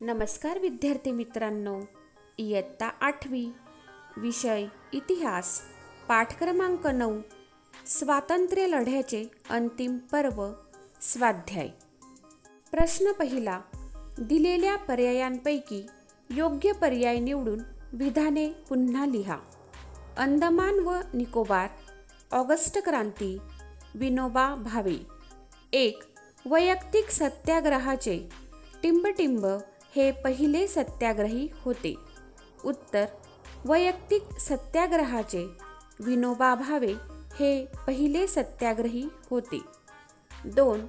नमस्कार विद्यार्थी मित्रांनो इयत्ता आठवी विषय इतिहास पाठ क्रमांक नऊ स्वातंत्र्य लढ्याचे अंतिम पर्व स्वाध्याय. प्रश्न पहिला दिलेल्या पर्यायांपैकी योग्य पर्याय निवडून विधाने पुन्हा लिहा. अंदमान व निकोबार ऑगस्ट क्रांती विनोबा भावे. एक वैयक्तिक सत्याग्रहाचे टिंबटिंब हे पहिले सत्याग्रही होते. उत्तर वैयक्तिक सत्याग्रहाचे विनोबा भावे हे पहिले सत्याग्रही होते. दोन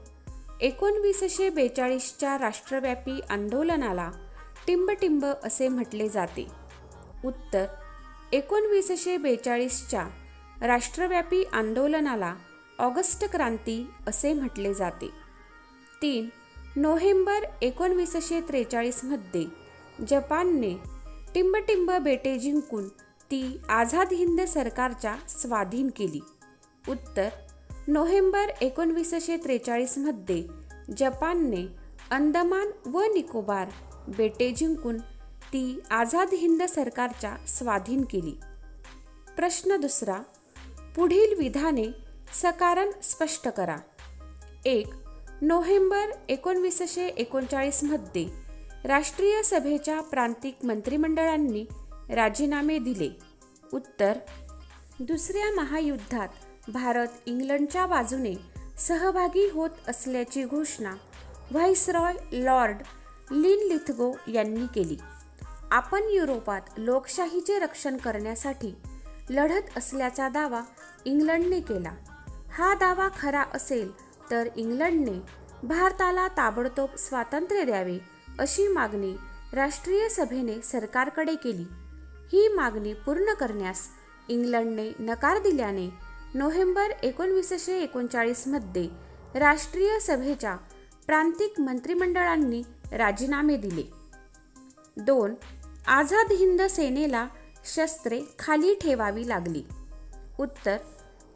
एकोणवीसशे बेचाळीसच्या राष्ट्रव्यापी आंदोलनाला टिंबटिंब असे म्हटले जाते. उत्तर एकोणवीसशे बेचाळीसच्या राष्ट्रव्यापी आंदोलनाला ऑगस्ट क्रांती असे म्हटले जाते. तीन नोव्हेंबर एकोणवीसशे त्रेचाळीसमध्ये जपानने टिंबटिंब बेटे जिंकून ती आझाद हिंद सरकारच्या स्वाधीन केली. उत्तर नोव्हेंबर एकोणवीसशे त्रेचाळीसमध्ये जपानने अंदमान व निकोबार बेटे जिंकून ती आझाद हिंद सरकारच्या स्वाधीन केली. प्रश्न दुसरा पुढील विधाने सकारण स्पष्ट करा. एक नोव्हेंबर एकोणवीसशे एकोणचाळीसमध्ये राष्ट्रीय सभेच्या प्रांतिक मंत्रिमंडळांनी राजीनामे दिले. उत्तर दुसऱ्या महायुद्धात भारत इंग्लंडच्या बाजूने सहभागी होत असल्याची घोषणा व्हाईसरॉय लॉर्ड लिन लिथगो यांनी केली. आपण युरोपात लोकशाहीचे रक्षण करण्यासाठी लढत असल्याचा दावा इंग्लंडने केला. हा दावा खरा असेल तर इंग्लंडने भारताला ताबडतोब स्वातंत्र्य द्यावे अशी मागणी राष्ट्रीय सभेने सरकारकडे केली. ही मागणी पूर्ण करण्यास इंग्लंडने नकार दिल्याने नोव्हेंबर एकोणवीसशे एकोणचाळीसमध्ये राष्ट्रीय सभेच्या प्रांतिक मंत्रिमंडळांनी राजीनामे दिले. दोन आझाद हिंद सेनेला शस्त्रे खाली ठेवावी लागली. उत्तर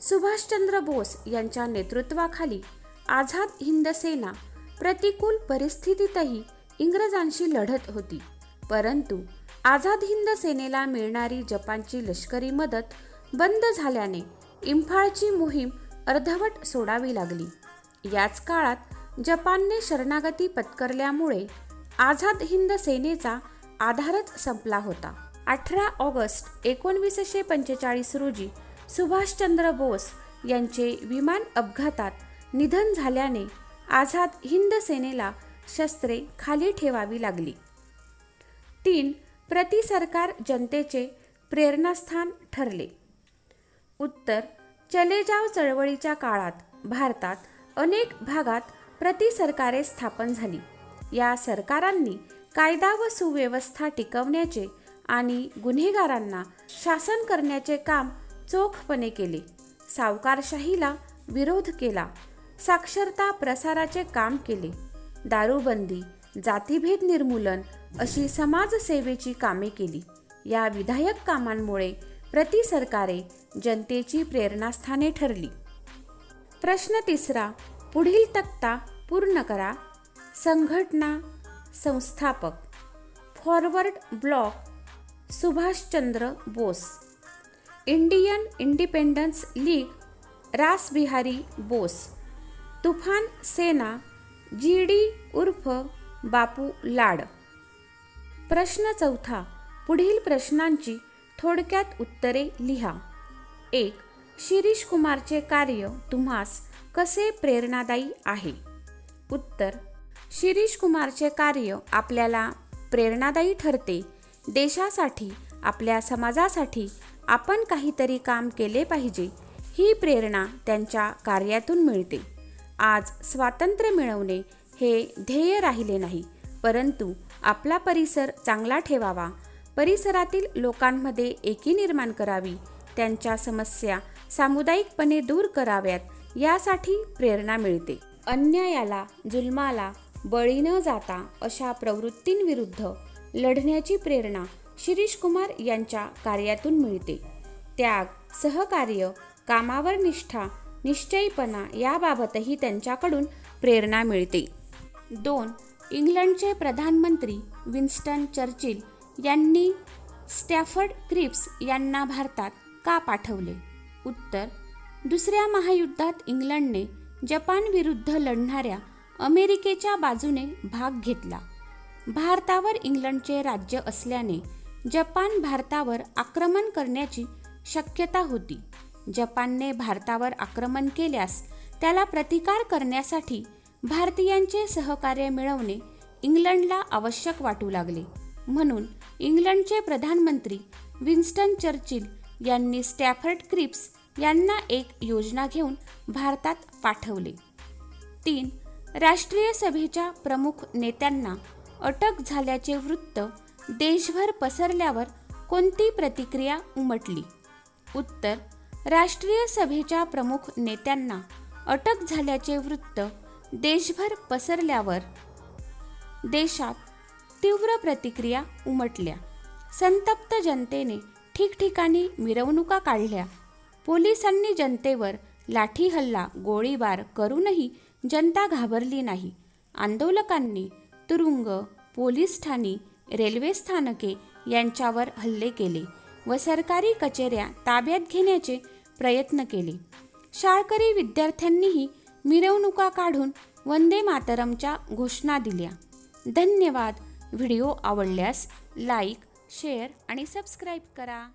सुभाषचंद्र बोस यांच्या नेतृत्वाखाली आझाद हिंद सेना प्रतिकूल परिस्थितीतही इंग्रजांशी लढत होती. परंतु आझाद हिंद सेनेला मिळणारी जपानची लष्करी मदत बंद झाल्याने इम्फाळची मोहीम अर्धवट सोडावी लागली. याच काळात जपानने शरणागती पत्करल्यामुळे आझाद हिंद सेनेचा आधारच संपला होता. अठरा ऑगस्ट एकोणवीसशे पंचेचाळीस रोजी सुभाषचंद्र बोस यांचे विमान अपघातात निधन झाल्याने आझाद हिंद सेनेला शस्त्रे खाली ठेवावी लागली. तीन प्रतिसरकार जनतेचे प्रेरणास्थान ठरले. उत्तर चले जाव चळवळीच्या काळात भारतात अनेक भागात प्रतिसरकारे स्थापन झाली. या सरकारांनी कायदा व सुव्यवस्था टिकवण्याचे आणि गुन्हेगारांना शासन करण्याचे काम चोखपणे केले. सावकारशाहीला विरोध केला. साक्षरता प्रसाराचे काम केले. दारूबंदी जातीभेद निर्मूलन अशी समाजसेवेची कामे केली. या विधायक कामांमुळे प्रति सरकारे जनतेची प्रेरणास्थाने ठरली. प्रश्न तिसरा पुढील तक्ता पूर्ण करा. संघटना संस्थापक. Forward bloc Subhashchandra Bose. Indian independence league Rashbihari Bose Tufan Sena G D उर्फ बापू लाड. प्रश्न चौथा पुढील प्रश्नांची थोडक्यात उत्तरे लिहा. एक शिरीष कुमारचे कार्य तुम्हास कसे प्रेरणादायी आहे? उत्तर शिरीष कुमारचे कार्य आपल्याला प्रेरणादायी ठरते. देशासाठी आपल्या समाजासाठी आपण काहीतरी काम केले पाहिजे ही प्रेरणा त्यांच्या कार्यातून मिळते. आज स्वातंत्र्य मिळवणे हे ध्येय राहिले नाही परंतु आपला परिसर चांगला ठेवावा परिसरातील लोकांमध्ये एकी निर्माण करावी त्यांच्या समस्या सामुदायिकपणे दूर कराव्यात यासाठी प्रेरणा मिळते. अन्यायाला जुलमाला बळी न जाता अशा प्रवृत्तींविरुद्ध लढण्याची प्रेरणा शिरीष कुमार यांच्या कार्यातून मिळते. त्याग सहकार्य कामावर निष्ठा निश्चयीपणा याबाबतही त्यांच्याकडून प्रेरणा मिळते. दोन इंग्लंडचे प्रधानमंत्री विन्स्टन चर्चिल यांनी स्टॅफर्ड क्रिप्स यांना भारतात का पाठवले? उत्तर दुसऱ्या महायुद्धात इंग्लंडने जपानविरुद्ध लढणाऱ्या अमेरिकेच्या बाजूने भाग घेतला. भारतावर इंग्लंडचे राज्य असल्याने जपान भारतावर आक्रमण करण्याची शक्यता होती. जपानने भारतावर आक्रमण केल्यास त्याला प्रतिकार करण्यासाठी भारतीयांचे सहकार्य मिळवणे इंग्लंडला आवश्यक वाटू लागले. म्हणून इंग्लंडचे प्रधानमंत्री विन्स्टन चर्चिल यांनी स्टॅफर्ड क्रिप्स यांना एक योजना घेऊन भारतात पाठवले. तीन राष्ट्रीय सभेच्या प्रमुख नेत्यांना अटक झाल्याचे वृत्त देशभर पसरल्यावर कोणती प्रतिक्रिया उमटली? उत्तर राष्ट्रीय सभेच्या प्रमुख नेत्यांना अटक झाल्याचे वृत्त देशभर पसरल्यावर देशात तीव्र प्रतिक्रिया उमटल्या. संतप्त जनतेने ठिकठिकाणी मिरवणुका काढल्या. पोलिसांनी जनतेवर लाठी हल्ला गोळीबार करूनही जनता घाबरली नाही. आंदोलकांनी तुरुंग पोलीस ठाणी रेल्वे स्थानके यांच्यावर हल्ले केले व सरकारी कचेऱ्या ताब्यात घेण्याचे प्रयत्न केले. शाळकरी विद्यार्थ्यांनीही मिरवणुका काढून वंदे मातरमच्या घोषणा दिल्या. धन्यवाद. व्हिडिओ आवडल्यास लाईक शेअर आणि सबस्क्राईब करा.